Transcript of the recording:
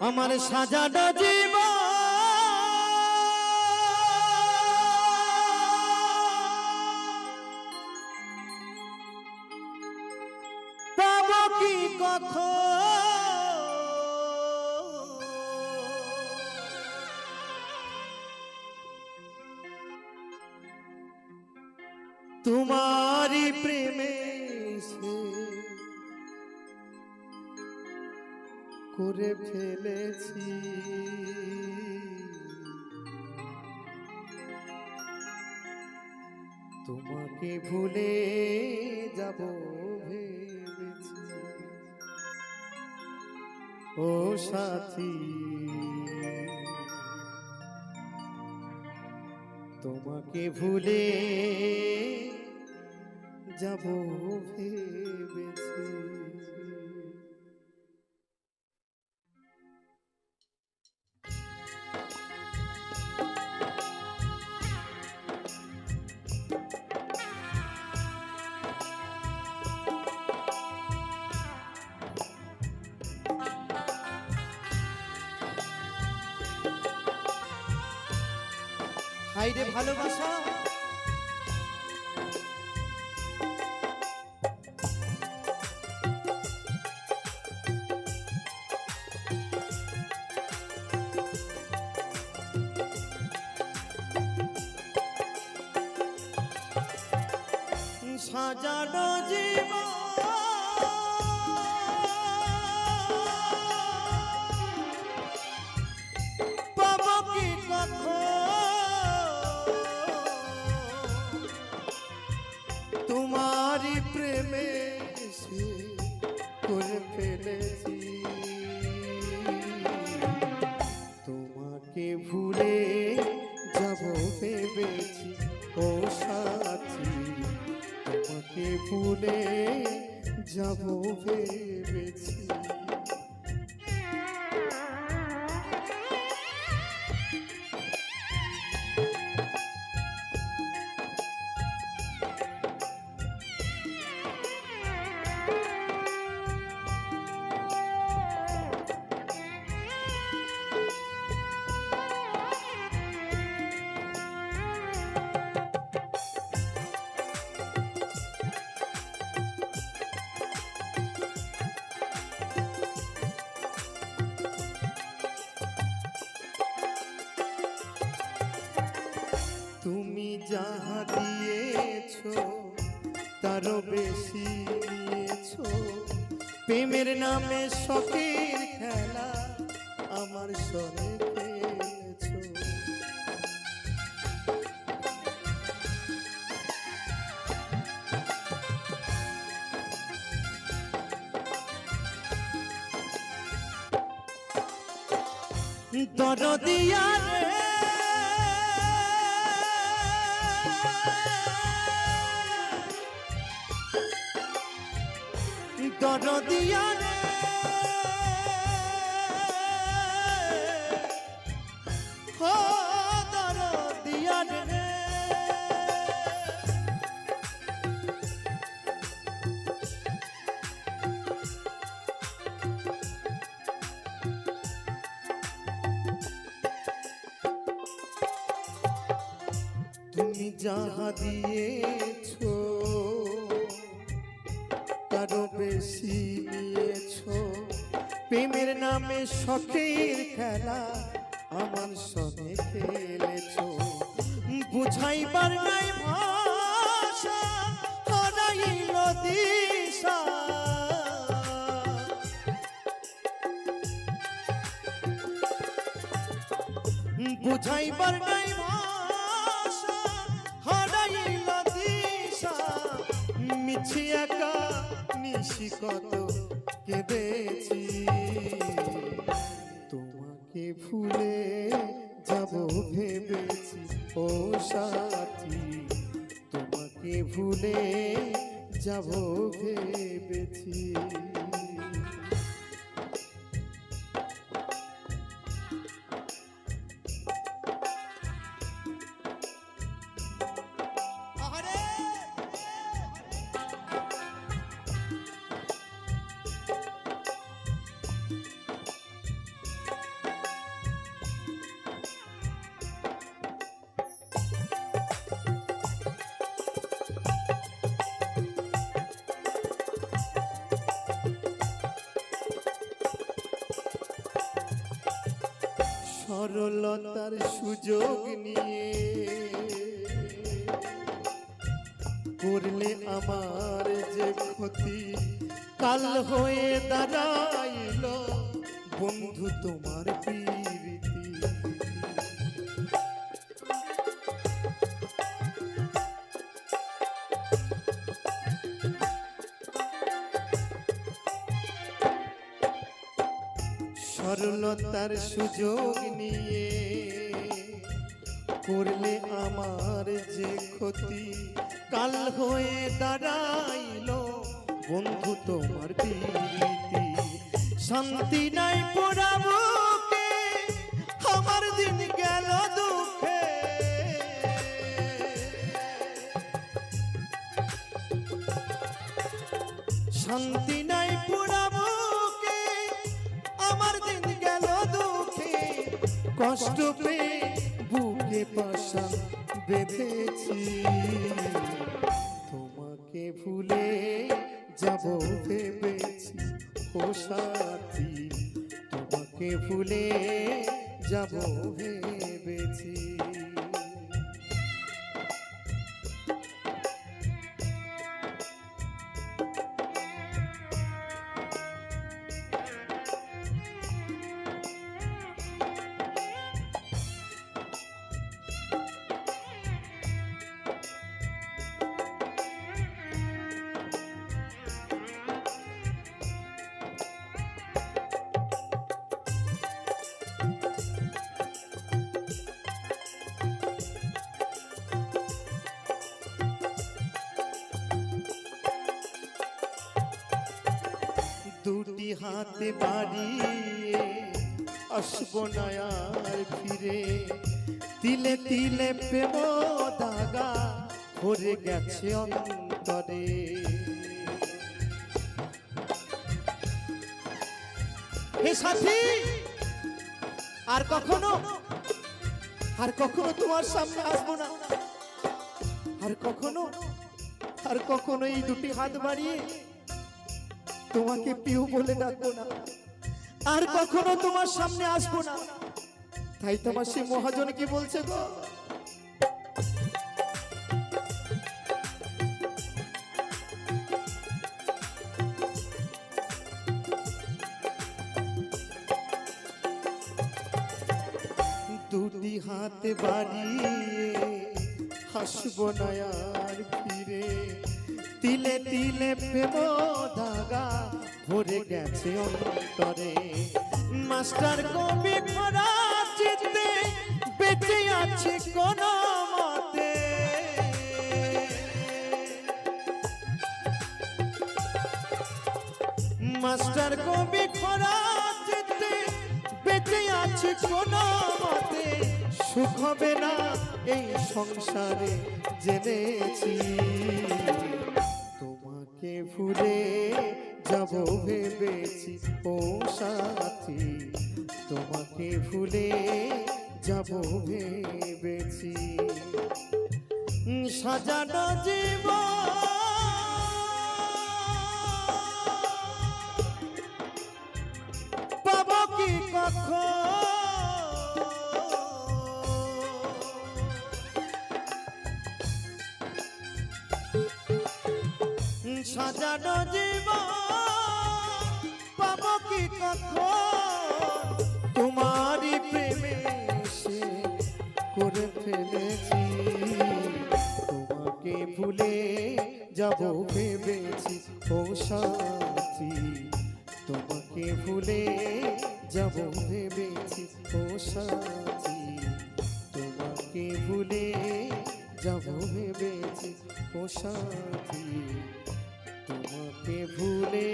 আমার সাজানো জীব পাব কি কখন? তোমারি প্রেমে সে করে ফেলেছি। তোমাকে ভুলে যাব ভেবেছি। ও সাথী তোমাকে ভুলে যাব ভেবেছি। হাইরে ভালোবাসা। সাজানো জীবন প্রেমে করে ফেলেছি। তোমাকে ভুলে যাব ভেবেছি ও সাথী। তোমাকে ভুলে যাব ভেবেছি। যাহা দিয়েছ তারও বেশি নিয়েছো প্রেমের নামে শখের খেলা আমার সনে খেলেছো দরদিয়া রে দরদিয়া রে তুমি যাহা দিয়েছ, তারও বেশি নিয়েছো প্রেমের নামে শখের খেলা আমার সঙ্গে খেলেছো। বুঝাইবার নাই ভাষা, হারাইল দিশা। বুঝাইবার নাই কত কেঁদেছি। তোমাকে ভুলে যাব ভেবেছি ও সাথী। তোমাকে ভুলে যাব ভেবেছি। সরলতার সুযোগ নিয়ে করলে আমার যে ক্ষতি কাল হয়ে দাঁড়াইল। বন্ধু তোমার প্রীতি সরলতার সুযোগ নিয়ে করলে আমার যে ক্ষতি। কাল হয়ে দাঁড়াইল বন্ধু তোমার প্রীতি। শান্তি নাই পোড়াবুকে আমার দিন গেল দুঃখে। শান্তি নাই পোড়াবুকে আমার কষ্ট পেয়ে বুকে পাশা বেঁধেছি। তোমাকে ভুলে যাব ভেবেছি, ও সাথী। তোমাকে ভুলে যাব ভেবেছি। দুটি হাতে বাড়িয়ে আসব না আর ফিরে। তিলে তিলে প্রেম দাগা ভরে গেছে অন্তরে। আর কখনো আর কখনো তোমার সামনে আসব না। আর কখনো আর কখনো এই দুটি হাত বাড়িয়ে তোমাকে পিউ বলে ডাকবো না। আর কখনো তোমার সামনে আসব না। তাই তোমার সেই মহাজন কি বলছে গো? দুটি হাত বাড়িয়ে হাসবো না আর ফিরে। তিলে তিলে প্রেম ধাগা ভরে গেছে অন্তরে। মাস্টার কবি ভরা চিত্তে বেঁচে আছে কোন মতে। মাস্টার কবি খরা চিত্তে বেঁচে আছে কোন মতে। সুখ হবে না এই সংসারে জেনেছি। ভুলে যাব ভেবেছি ও সাথী তোমাকে ভুলে যাব ভেবেছি। সাজানো জীবন কখন? সাজানো জীবন, পাবো কি কখন? তোমারই সে করে ফেলেছি। তোমাকে ভুলে যাব ভেবেছি, ও সাথী। তোমাকে ভুলে যাব ভেবেছি, ও সাথী। তোমাকে ভুলে যাব ভেবেছি, ও সাথী। তোমাকে ভুলে